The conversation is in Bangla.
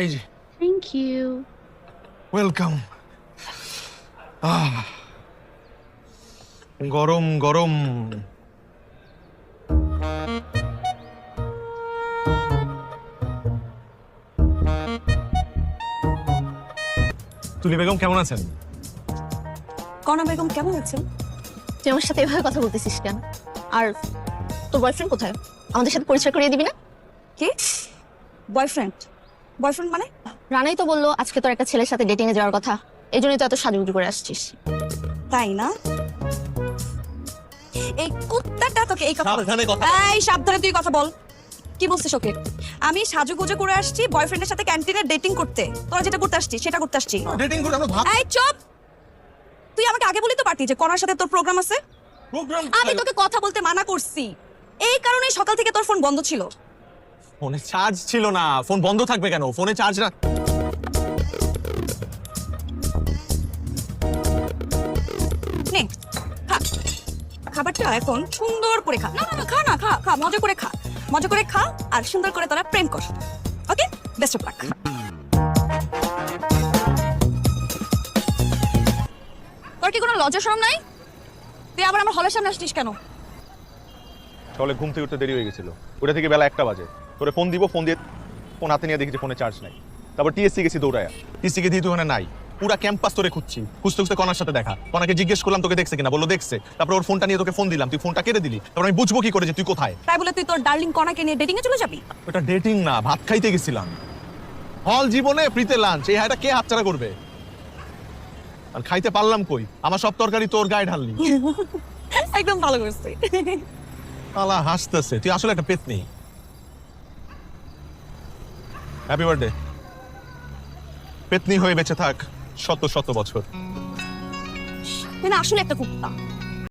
এই যে। থ্যাংক ইউ ওয়েলকাম আহ গরম গরম। তুলি বেগম কেমন আছেন? কনা বেগম কেমন আছেন? তুই আমার সাথে এভাবে কথা বলতেছিস কেন? আর তোর বয়ফ্রেন্ড কোথায়? আমাদের সাথে পরিচয় করিয়ে দিবি না? কি? বয়ফ্রেন্ড বয়ফ্রেন্ড মানে? রানাই তো বলল আজকে তোর একটা ছেলের সাথে ডেটিং এ যাওয়ার কথা। এই জন্যই তো এত সাজুগুজু করে আসছিস। তাই না? এই কুত্তাটা তোকে এই কথা সাবধানে কথা এই সাবধানে তুই কথা বল। কি বলছিস ওকে? আমি সাজুগুজু করে আসছি বয়ফ্রেন্ডের সাথে ক্যান্টিনে ডেটিং করতে। তোরা যেটা করতে আসছিস সেটা করতে আসছি ডেটিং করে আমরা ভাব এই চুপ! তুই আমাকে আগে বলি তো পারতি যে কনার সাথে তোর প্রোগ্রাম আছে? প্রোগ্রাম আমি তোকে কথা বলতে মানা করছি। এই কারণে সকাল থেকে তোর ফোন বন্ধ ছিল। ফোনে চার্জ ছিল না। ফোন বন্ধ থাকবে কেন? ফোনে চার্জ রাখ নে খাবারটা এখন সুন্দর করে খা। না না না খা না খা খা মজা করে খা। মজা করে খা আর সুন্দর করে তোরা প্রেম কর। ওকে? বেস্ট অফ লাক তোর কি কোনো লজ্জা শরম নাই? তুই আবার আমার হলের সামনে আসছিস কেন? সকালে ঘুম থেকে উঠতে দেরি হয়ে গেছিল। ওটা থেকে বেলা একটা বাজে। তোরে ফোন দিব ফোন দিয়ে ফোন হাতে নিয়ে দেখি যে ফোনে চার্জ নাই। তারপর টিএসসি গেছি দৌড়ায়া। টিসিকে দিয়ে তুই ওখানে নাই। পুরা ক্যাম্পাস তোরে খুঁজছি। খুঁজতে খুঁজতে কনার সাথে দেখা। কনাকে জিজ্ঞেস করলাম তোকে দেখছে কিনা? বলল দেখছে। তারপর ওর ফোনটা নিয়ে তোকে ফোন দিলাম। তুই ফোনটা কেটে দিলি। তারপর আমি বুঝব কি করে যে তুই কোথায়। তাই বলে তুই তোর ডার্লিং কনাকে নিয়ে ডেটিং এ চলে যাবি? ওটা ডেটিং না ভাত খাইতে গেছিলাম। হল জীবনে ফ্রিতে লাঞ্চ এই হাইটা কে হাতছাড়া করবে? আর খাইতে পারলাম কই? আমার সব তরকারি তোর গায়ে ঢাললি একদম ভালো করছিস। আলা হাসতেছে। তুই আসলে একটা পেত নেই হ্যাপি বার্থডে পেতনি হয়ে বেঁচে থাক শত শত বছর। তুই না আসলে একটা কুত্তা।